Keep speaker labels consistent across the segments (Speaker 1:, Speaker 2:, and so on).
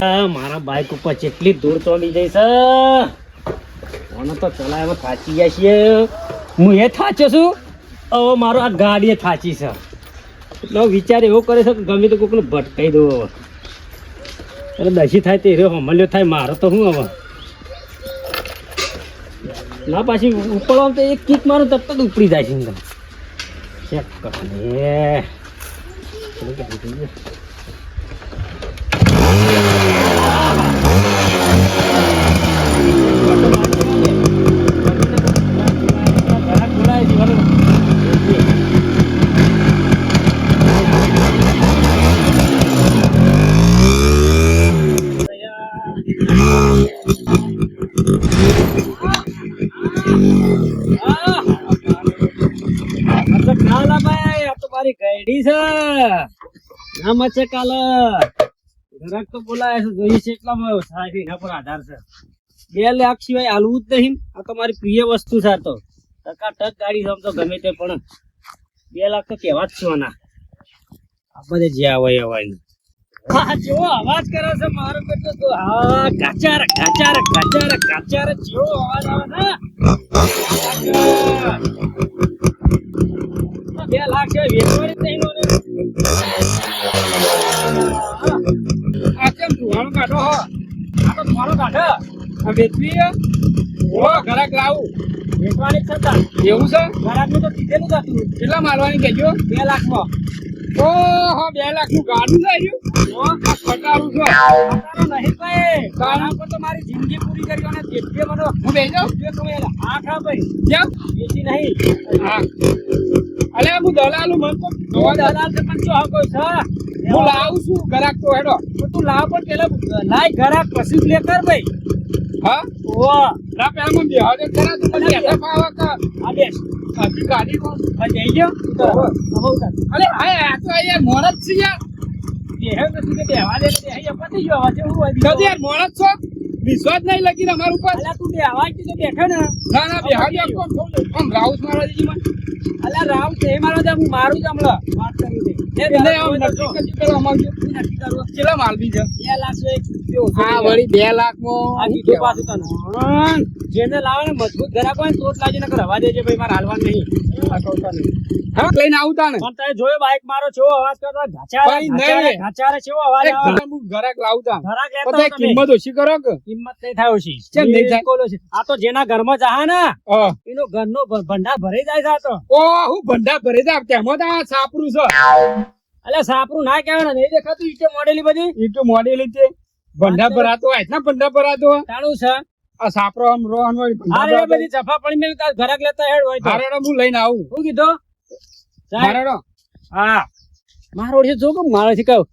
Speaker 1: મારા બાઇક ઉપર જેટલી દૂર ચોલી જઈ છે મને તો ચલાવવા થાચી ગયા છીએ હું એ થાચ્યો છું? હવે મારો આ ગાડી થાચી છે. એટલે વિચાર એવો કરે છે કે ગમે તો કોઈકને ભટકાઈ દઉં હવે. એટલે દસી થાય તે રહ્યો હમલ્યો થાય, મારો તો શું હવે. ના, પાછી ઉપડવા તો એક કીક મારું તરત જ ઉપડી જાય છે ચેક કરો આધાર છે. બે લાખ સિવાય હાલવું જ નહીં આ તો મારી પ્રિય વસ્તુ છે તો. ટકા ટક ગમે તે પણ. બે લાખ તો કહેવા જ છો ના આ બધે જે આવે આવે હા અવાજ કરે છે મારો તો હા, ગાચાર ગાચાર ગાચાર ગાચાર જેવો અવાજ બે લાખ વેચવાની. આ કેમ ધુવાણો કાઢો હો આ તો ધુવાણો કાઢો આ વેચવી? ઓ ઘરાક લાવું વેચવાની છે તાર.
Speaker 2: એવું છે
Speaker 1: ઘરાકનું તો કીધેલું હતું
Speaker 2: કેટલા મારવાની કહેજો
Speaker 1: બે લાખમાં
Speaker 2: ઓહો બે લાખનું ગાડું આ ખટારું છે
Speaker 1: તારો નહીં ભાઈ ઘરાક પર તો મારી જિંદગી પૂરી કરી અને જેટલી મને
Speaker 2: હું બેસી જાઉં
Speaker 1: જે કહું એ હા ખા ભાઈ
Speaker 2: કેમ
Speaker 1: એસી નહીં
Speaker 2: હા અલે હું દલાલું મન તો
Speaker 1: તો દલાલ તો પણ શું હા કોઈ છે?
Speaker 2: હું લાવું છું ગરાક તો હેડો.
Speaker 1: તો તું લાવ પણ પેલા લાય ઘરાક પછી લે કર ભાઈ.
Speaker 2: હા?
Speaker 1: ઓ
Speaker 2: ના પેલા મને બેહવા દે ખરા તું મને હેઠા ફાવા કા
Speaker 1: આ બેસ.
Speaker 2: આખી ગાડી કો
Speaker 1: આ જઈ ગયો? તો હો
Speaker 2: અલે હા આ તો યાર મોણ છે યાર.
Speaker 1: કે બેહવા દે ને બેહી પતી ગયો હવે હું હોય
Speaker 2: તો. યાર મોણ છો? વિશ્વાસ નહીં લગી અમાર
Speaker 1: અલા તું બેહવા કીધું તો બેઠો ને
Speaker 2: ના ના બેહાડી દે આમ રાઉસ મારા દેજી મને
Speaker 1: અલા રામ છે મારો દે હું મારું જ વાત કરી દે જેને લાવે મજબૂત ઘરાક હોય નકર રવા દેજે ભાઈ મારે નહીં.
Speaker 2: હા. લઈને આવતા ને
Speaker 1: પણ તમે જોયો બાઈક મારો કેવો અવાજ કરતો? ઘાચારે ઘાચારે ઘાચારે અવાજ આવે
Speaker 2: હું ઘરાક લાવતા
Speaker 1: ઘરાક લેતા તમે.
Speaker 2: કિંમત ઓછી કરો કે?
Speaker 1: કિંમત નહીં થાય ઓછી.
Speaker 2: કેમ નહીં થાય?
Speaker 1: બિલકુલ ઓછી. આ તો જેના ઘરમાં જહા ને એનો ઘરનો નો ભંડા ભરાઈ જાય છે આ તો.
Speaker 2: ઓ હું ભંડા ભરી જાય તેમાં તો આ સાપરું છે.
Speaker 1: એટલે સાપરું ના કહેવાય નહીં દેખાતું? ઈટો મોડેલી બધી?
Speaker 2: ઈટો મોડેલી છે. ભંડા ભરાતો હોય ના ભંડા ભરાતો હોય
Speaker 1: તાણું છે?
Speaker 2: આ સાપરો આમ રોહન હોય
Speaker 1: અરે બધી જફા પડી મેં તાર ઘરાક લેતા હેડ હોય તો.
Speaker 2: હું લઈને આવું.
Speaker 1: શું કીધો? સાહેબ, હા. મારો ઓળખે જો કે મારે છે કહું.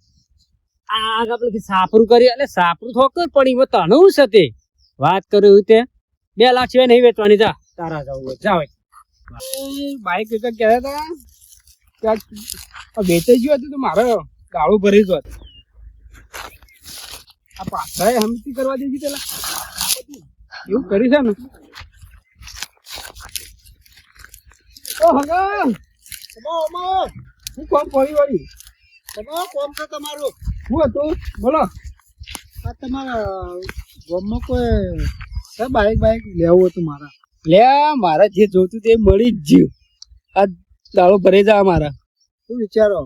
Speaker 1: આ આપણે કે સાપરું કરી એટલે સાપરું થોક પડી એમાં તણું છે તે? વાત કરું તે. બે લાખ સિવાય નહીં વેચવાની જા. તારા જવું જાવ
Speaker 2: બાઈક કહેતા હતા. આ બેચાઈ ગયું હતું તો મારે ગાળો ભરી ગયો આ પાછા હમતી કરવા દેજી પેલા. એવું કરી છે ને? ઓ હગા હું કોમ પડી વળી?
Speaker 3: કોમ છે તમારું?
Speaker 2: શું હતું? બોલો.
Speaker 3: આ તમારા ગામમાં કોઈ બાઈક બાઈક લેવું હતું મારા?
Speaker 2: લે મારે જે જોતું તે મળી જ ગયું. આ દાળો ભરી જા મારા.
Speaker 3: શું વિચારો?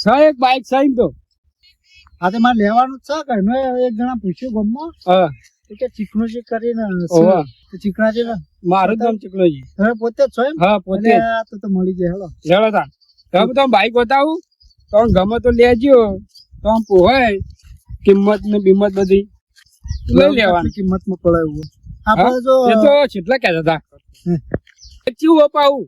Speaker 2: છ એક બાઈક છે તો.
Speaker 3: આ તો મારે લેવાનું છે કે મેં એક જણા પૂછ્યું ગમમાં
Speaker 2: હા.
Speaker 3: કે ચીકણું છે કરીને તો ચીકણા છે
Speaker 2: મારું જ નામ ચકલોજી
Speaker 3: તમે પોતે જ છો એમ?
Speaker 2: હા પોતે
Speaker 3: તો તો મળી જાય હેલો.
Speaker 2: લેડો તા તમે તમે બાઈક બતાવું? તો ગમે તો લેજો. તો પોહાય. કિંમત ને બિંમત બધી. લઈ લેવાની. કિંમતમાં?
Speaker 3: આપણે જો
Speaker 2: એ તો કેટલા કહેતા હતા. ચેવું અપાવું.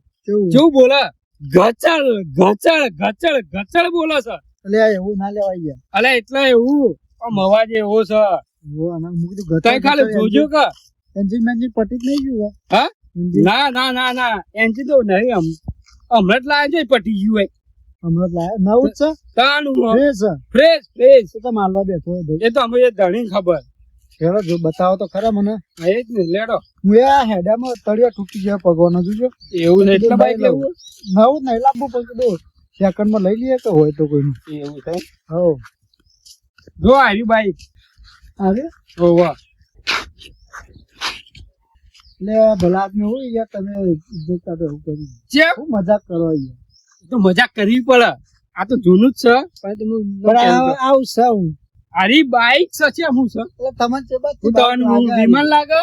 Speaker 2: જેવું બોલે. ગચળ ગચળ ગચળ ગચળ બોલો છે.
Speaker 3: એટલે એવું ના લેવાય ગયા
Speaker 2: અલે એટલે એવું. આમ અવાજ એવો છે. તઈ ખાલી જોજો કે.
Speaker 3: એન્જિન મેન્જિન પટી જ નહીં ગયું
Speaker 2: હા? ના ના ના ના. એનથી તો નહીં આમ. હમણાં જ લાયા છે પટી ગયું હોય.
Speaker 3: હમણાં જ લાયા. નવું છે?
Speaker 2: તાનું
Speaker 3: ફ્રેશ
Speaker 2: ફ્રેશ ફ્રેશ.
Speaker 3: તો માલવા બેઠો
Speaker 2: એ તો અમે ધણી ખબર.
Speaker 3: હેલો જો બતાવો તો ખરા મને.
Speaker 2: હા, એ જ ને લેડો.
Speaker 3: હું આ હેડામાં તળિયા તૂટી ગયા પગવાનો જોજો
Speaker 2: એવું ને એટલે બાઈક લેવું
Speaker 3: નવું નહીં લાવવું પણ કીધું સેકન્ડમાં લઈ લઈએ તો હોય તો કોઈનું?
Speaker 2: એવું થાય?
Speaker 3: હો.
Speaker 2: જો આવ્યું બાઈક.
Speaker 3: અરે
Speaker 2: વાહ.
Speaker 3: એટલે ભલા આદમી હોય યાર તમે જોતા તો એવું કરી જે મજાક કરો યાર
Speaker 2: તો મજાક કરવી પડે. આ તો જૂનું જ છે. પણ
Speaker 3: આ- આવું છે હું
Speaker 2: અરે બાઈક છે હું છે.
Speaker 3: તમને છે
Speaker 2: હું તમને હું વિમાન લાગે?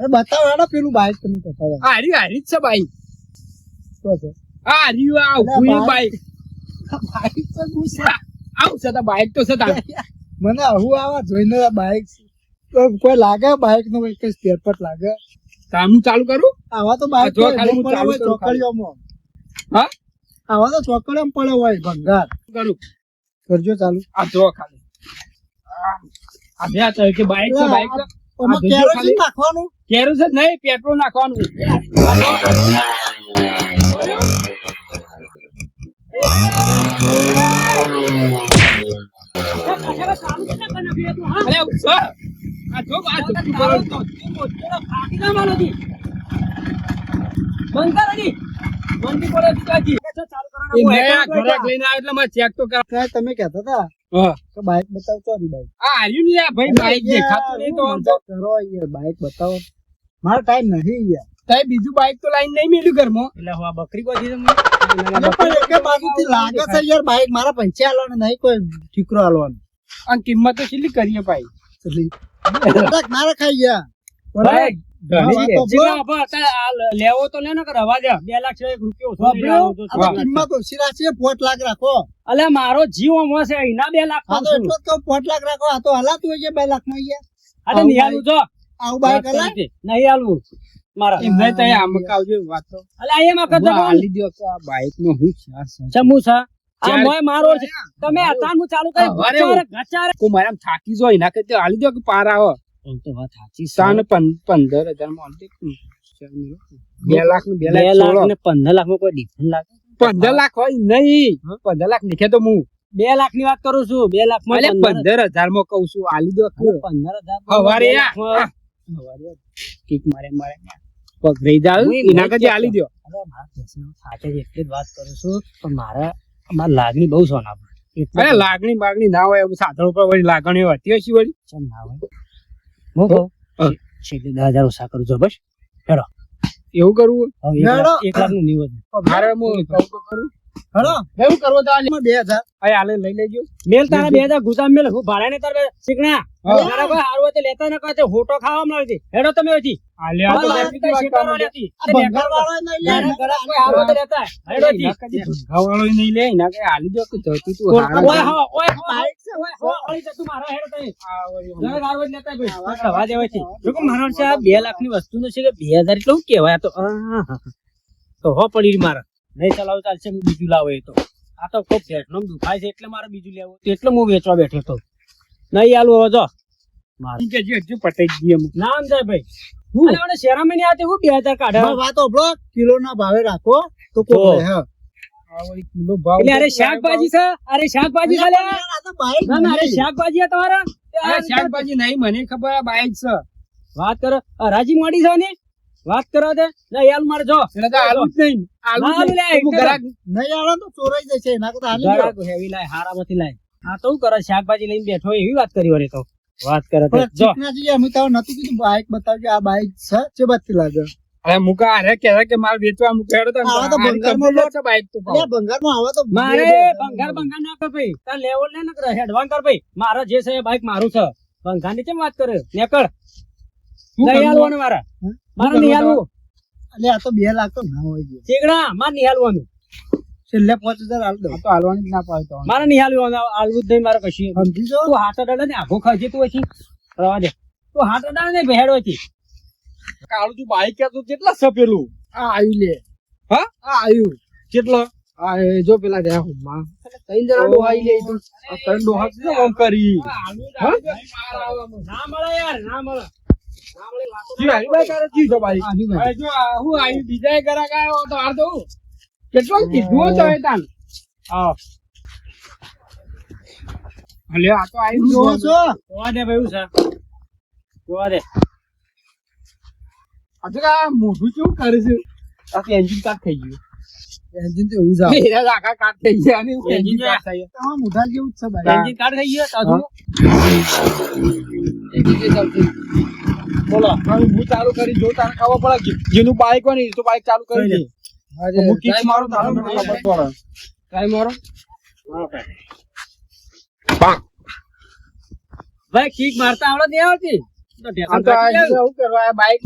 Speaker 3: અરે બતાવો હેડો પેલું બાઈક તમે બતાવો
Speaker 2: હારી હારી જ છે બાઈક
Speaker 3: શું છે?
Speaker 2: આ હારી આ
Speaker 3: અલા, બાઈક.
Speaker 2: બાઈક
Speaker 3: તો શું છે?
Speaker 2: આવું છે બાઈક તો છે તારે.
Speaker 3: મને આવું આવા જોઈને બાઈક કોઈ લાગે બાઈક નો કઈ સ્પેર પાર્ટ લાગે?
Speaker 2: કામ ચાલુ કરું?
Speaker 3: આવા તો બાઈક
Speaker 2: હું
Speaker 3: ચોકડીઓમાં.
Speaker 2: હા?
Speaker 3: આવા તો ચોકડીઓમાં પડે હોય ભંગાર.
Speaker 2: કરું.
Speaker 3: કરજો ચાલુ.
Speaker 2: આ જો ખાલી. તો કે બાઈક છે જોજો
Speaker 3: કેરોસીન નાખવાનું
Speaker 2: કેરું નહીં પેટ્રોલ નાખવાનું અરે એવું આ જો કરો
Speaker 3: તમે હતા બાઈક તો બાઈક
Speaker 2: આ હાર્યું ને આ ભાઈ બાઈક દેખાતું નહીં તો આમ તો.
Speaker 3: કરો યાર બાઈક બતાવો. મારો ટાઈમ નહીં યાર.
Speaker 2: તારે બીજું બાઈક તો લાઈન નહીં મેલ્યું ઘરમાં.
Speaker 1: એટલે હું આ બકરી તમને?
Speaker 3: લાગે છે યાર બાઈક મારા પૈસા આલવાના નહીં કોઈ ઠીકરો હાલવાનો
Speaker 2: અને કિંમત તો કેટલી કરીએ ભાઈ.
Speaker 3: મારા ખાઈ રખાય હા,
Speaker 1: લેવો તો લે ને કે રવા દે બે લાખ છે એક રૂપિયો.
Speaker 3: કિંમત ઓછી પોટ લાખ રાખો.
Speaker 1: અલ્યા મારો જીવ આમાં છે એના બે લાખ
Speaker 3: આ તો એટલો તો પોટ લાખ રાખો. આ તો હલાતું હોય છે બે લાખમાં યાર
Speaker 1: અરે નિહાળું જો.
Speaker 3: આવું
Speaker 1: છે. નહીં હાલવું. મારા
Speaker 2: એમ નહીં આમ કાવજો વાત. તો
Speaker 1: અલ્યા અહીંયા માં
Speaker 2: હું
Speaker 1: કરતો
Speaker 2: આલી દ્યો કે આ નો હું
Speaker 1: મોય મારો છે. તમે હું ચાલુ કરી
Speaker 2: હા,
Speaker 1: ગચારે ગચારે
Speaker 2: આમ થાકી જો એના કરતા હાલી દ્યો કે પાર આવે.
Speaker 1: એમ તો વાત સાચી
Speaker 2: તાને પંદર હજારમાં બે લાખ બે
Speaker 1: ને પંદર લાખમાં કોઈ ડિફરન્સ લાગે?
Speaker 2: પંદર લાખ હોય નહીં. પંદર લાખ નીકળે તો હું
Speaker 1: બે લાખની વાત કરું છું. બે
Speaker 2: લાખમાં
Speaker 1: પંદર
Speaker 2: હજાર. માં કઉ છું આલી દો
Speaker 1: પંદર હજાર
Speaker 2: હવારે.
Speaker 1: લાખમાં-
Speaker 2: હવારે કિક મારે મારે. પગ રહી જાય
Speaker 1: હું એમ
Speaker 2: એના આલી દો
Speaker 1: અરે મારા સાચે જ એટલી જ વાત કરું છું. પણ મારા મારા લાગણી બહુ સોના
Speaker 2: અરે લાગણી બાગણી ના હોય સાધન ઉપર વળી લાગણીઓ હતી હશે વળી.
Speaker 1: ના હોય. હું. કહું છેલ્લે દસ હજાર ઓછા કરું છું બસ.
Speaker 2: એવું કરવું
Speaker 1: એક લાખ- નું નિવેદન.
Speaker 2: મારે હું કહું તો એવું કરવો તો આલી
Speaker 3: એમાં બે હજાર.
Speaker 2: આલે લઈ લેજો.
Speaker 1: મેલ તારા બે હજાર મેલ. હું ભાડે ને તારે શીખણા
Speaker 2: હા.
Speaker 1: કોઈ હારું તો લેતા ન કહે હોટો ખાવા મળે છે. હેડો તમે હતી
Speaker 2: આલે આ તો
Speaker 1: શીખવાનો.
Speaker 3: વાળો લે.
Speaker 1: કોઈ તો લેતા. હેડો હતી.
Speaker 2: લે દો કે જતું તું
Speaker 1: ઓય હો, ઓય
Speaker 3: બાઈક છે
Speaker 1: ઓય હો, ઓય જતું મારા હેડો તમે.
Speaker 2: આ વળી
Speaker 1: ઘરે હારું હોય તો લેતા ભાઈ. રવા દેવાય છે. જો કે મારા વર્ષે આ બે લાખની વસ્તુ છે કે બે હજાર એટલે કેવાય તો તો હો પડી મારા. નહીં ચલાવું ચાલશે બીજું લાવો એ તો. આ તો ખૂબ પેટનો દુખાય છે એટલે મારે બીજું લેવું એટલે હું વેચવા બેઠો તો નહીં આલુ હવે જો. શાકભાજી છે? અરે શાકભાજી
Speaker 3: આ તો બાઈક
Speaker 1: ના ના અરે
Speaker 3: નહીં.
Speaker 2: મને ખબર બાઈક છે.
Speaker 1: વાત કરો. રાજી મોડી છે ને? વાત કરો છે ના યાલ મારે જો.
Speaker 2: એટલે તો આલુ જ નહીં. આલુ
Speaker 1: ના,
Speaker 2: નહીં.
Speaker 1: લે,
Speaker 2: હું
Speaker 1: એટલે
Speaker 2: ઘરાક
Speaker 3: નહીં આવે તો ચોરાઈ જશે એના કરતા હાલી લ્યો.
Speaker 1: હેવી લાય હારામાંથી લાય. આ તો કરે શાકભાજી લઈને બેઠો એવી વાત કરી વળી તો. વાત કરે તો. જો.
Speaker 3: ચીકણાજી, અમે તો નતું કીધું બાઈક બતાવજો આ બાઈક છે જે લાગે.
Speaker 2: અરે મુકા અરે કે કે મારે વેચવા મૂકે તો આમ
Speaker 3: તો
Speaker 2: આની
Speaker 3: બંગાળમાં
Speaker 2: complete જ તો ભાવ.
Speaker 3: અલ્યા ભંગારમાં આવે તો
Speaker 1: મારે
Speaker 3: બે હજાર
Speaker 1: ભંગાર ભંગાર ના કર ભાઈ. તાર લેવલ ને હેડવાન કર ભાઈ. મારા જે છે એ બાઈક મારું છે. ભંગારની કેમ વાત કરે? નેકળ. નહીં? મારા? મારે નિહાલવું
Speaker 3: અલ્યા આ તો બે લાખ તો ના હોય છે
Speaker 1: ચીકણા મારે નિહાલવાનું
Speaker 3: છેલ્લે પાંચ હજાર હાલ દો
Speaker 2: તો હાલવાની જ ના પાડે તો.
Speaker 1: મારે નિહાલવાનું હાલવાનું હાલવું જ નહીં મારે કશું.
Speaker 3: સમજી જો
Speaker 1: તું હાથ અડાડે ને આખો ખાજે તું પછી રવા દે. તું હાથ અડાડે ને ભેડો હતી
Speaker 2: કાળું તું બાઈક કહેતો કેટલા સપેલું
Speaker 3: આ આવ્યું લે.
Speaker 2: હા?
Speaker 3: આ આવ્યું
Speaker 2: કેટલો?
Speaker 3: આ જો પેલા ગયા હું માં ત્રણ જણા. ડોહાઈ લે તો.
Speaker 2: ત્રણ ડોહા શું કરી?
Speaker 1: ના મળે યાર ના મળે.
Speaker 2: કેટલો કીધું તો તાન
Speaker 1: આવો
Speaker 2: આ તો
Speaker 3: તમે જોવો છો?
Speaker 1: જોવા દે ભાઈ એવું જોવા દે.
Speaker 2: આ તો મોઢું કેવું કરે છે? આ તો એન્જિન કાર્ડ થઈ ગયું.
Speaker 3: એન્જિન તો એવું જ આવે.
Speaker 2: એરા આખા કાટ થઈ ગયા ને
Speaker 1: એન્જિન.
Speaker 2: કાટ થઈ ગયા.
Speaker 3: જેવું જ છે ભાઈ?
Speaker 1: એન્જિન થઈ ગયો
Speaker 2: ચાલતું.
Speaker 1: બોલો
Speaker 2: હું ચાલુ કરી જો તને ખબર પડે જેનું બાઈક હોય ને એ તો બાઈક ચાલુ કરી દે હું કિક મારું તારે ખબર પડે
Speaker 1: કાઈ મારો ભાઈ કિક મારતા આવડે નહીં આવડતી
Speaker 2: બાઈક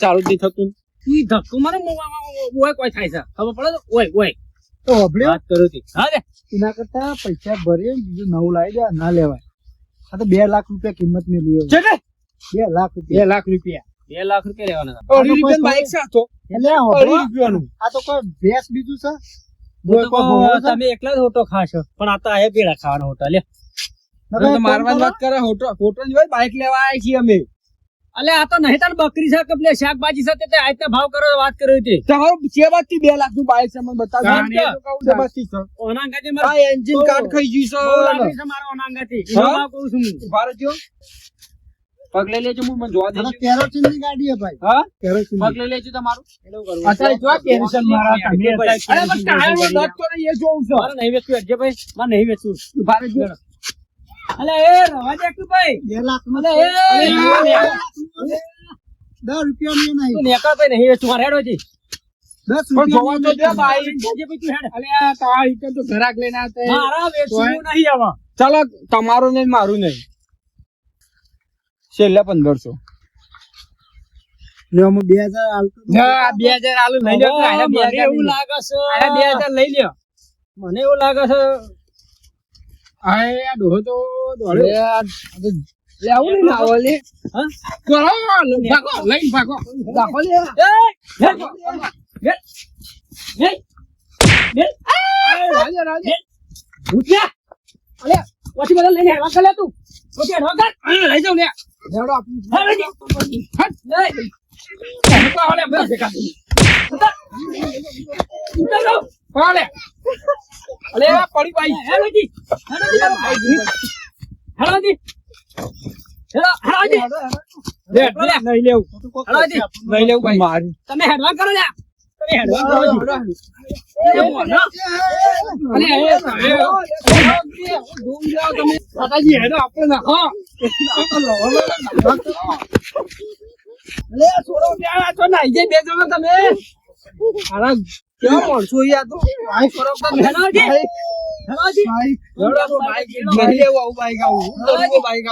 Speaker 2: ચાલુ જ નહીં થતું
Speaker 1: તું ધક્કો મારે કોઈ થાય છે ખબર પડે તો ઓય ઓય
Speaker 3: તો
Speaker 1: વાત કરું તી હા
Speaker 3: એના કરતા પૈસા ભરીએ બીજું નવું લાવી દે ના લેવાય. આ તો બે લાખ રૂપિયા કિંમતની લઈએ
Speaker 2: છે કે
Speaker 3: બે લાખ
Speaker 2: બે
Speaker 3: રૂપિયા
Speaker 2: લાખ રૂપિયા.
Speaker 1: બે લાખ રૂપિયા લેવાના
Speaker 2: અઢી છે તો.
Speaker 3: એટલે
Speaker 2: અઢી રૂપિયાનું.
Speaker 3: આ તો કોઈ ભેંસ બીજું છે?
Speaker 1: તમે એકલા જ હોટો ખાશો. પણ આ તો આ પેડા ખાવાનો હોટો લે.
Speaker 2: મારવાની વાત કરે હોટો હોટલની હોય બાઈક લેવા આવ્યા છીએ અમે.
Speaker 1: અલે આ તો નહીં તાર બકરી છે કે પેલી શાકભાજી સાથે તે આજના ભાવ કરો વાત કર્યો હતી.
Speaker 2: તમારું વાતથી બે લાખનું બાઈક છે મને બતાવ
Speaker 1: કે
Speaker 2: ચેબાદથી છે.
Speaker 1: ઓના અંગાથી
Speaker 2: આ એન્જિન કાટ ખાઈ ગયું છે.
Speaker 1: લાગણી છે મારા ઓના અંગાથી.
Speaker 2: હું
Speaker 1: કહું છું હું.
Speaker 2: ભારત જો પગ લેજો હું મને જોવા
Speaker 3: તો
Speaker 2: દેજો
Speaker 3: કેરોસીનની ગાડી હે ભાઈ.
Speaker 2: હા?
Speaker 3: કેરોસીન
Speaker 2: પગ લઈ લેજો તમારું.
Speaker 1: એવું કરું.
Speaker 2: અત્યારે જો ટેન્શન મારા તમે
Speaker 1: અરે
Speaker 2: બસ તો નહીં, એ જોઉં છું.
Speaker 1: મારે નહીં વેચવું. અજય ભાઈ મારે નહીં વેચું
Speaker 2: ભારત જો
Speaker 1: અલે એ રવા દે તું ભાઈ.
Speaker 3: બે
Speaker 1: લાખનું એ
Speaker 3: અરે,
Speaker 1: ના,
Speaker 3: બે
Speaker 1: ના.
Speaker 3: લાખનું છે. દસ રૂપિયા ની નહીં.
Speaker 1: નેકળ ભાઈ નહીં વેચવું મારે જી
Speaker 3: દસ
Speaker 2: પણ તો દે
Speaker 3: રૂપિયા
Speaker 2: બાઈક
Speaker 1: અજય હેડ.
Speaker 2: અલે આ તમારી તો ઘરાક લઈને આવતા
Speaker 1: મારા વેચવું નહીં આવા.
Speaker 2: ચાલો તમારું નહીં મારું નહીં. છેલ્લા પંદરસો.
Speaker 3: લેવામાં બે હજાર હાલતો તો
Speaker 2: બે આલુ લઈ લો આને બે
Speaker 1: મને
Speaker 2: હજાર
Speaker 1: એવું લાગે છે.
Speaker 2: આને બે હજાર લઈ લ્યો.
Speaker 1: મને એવું લાગે છે
Speaker 2: આ ડોહો તો દોડ્યો. લે આવું નહીં લાવો લે
Speaker 1: હા?
Speaker 2: કરો, ભાગો, લઈને ભાગો. ભાગો લે.
Speaker 1: એ. હેડ. હેડ.
Speaker 2: રાજે, રાજે.
Speaker 1: રૂપિયા અલે પછી બધા લઈને હેડવા કર તું પછી હેડવા કર
Speaker 2: લઈ જાઓ લે.
Speaker 3: આપી.
Speaker 1: હેડ લઈ જા. હટ. લે.
Speaker 2: ઉતાર, ભેગા થઈ. અલે, પડી ભાઈ
Speaker 1: હેલોજી હેલોજી જી. હેડ લઈ જી. હેડ લઈ જી. હેડ લઈ જી.
Speaker 2: લે, લે, નહીં લેવું. નહીં લેવું ભાઈ. મારી.
Speaker 1: તમે હેડવા કરો લ્યા તમે હેડવા કરો.
Speaker 2: કાકાજી, હેડો, આપણે નાખો. આ છોરો બે જણો તમે. કેવા માણસો યાર? તો.
Speaker 3: બાઈક
Speaker 2: હેડો, તો બાઈક બાઈક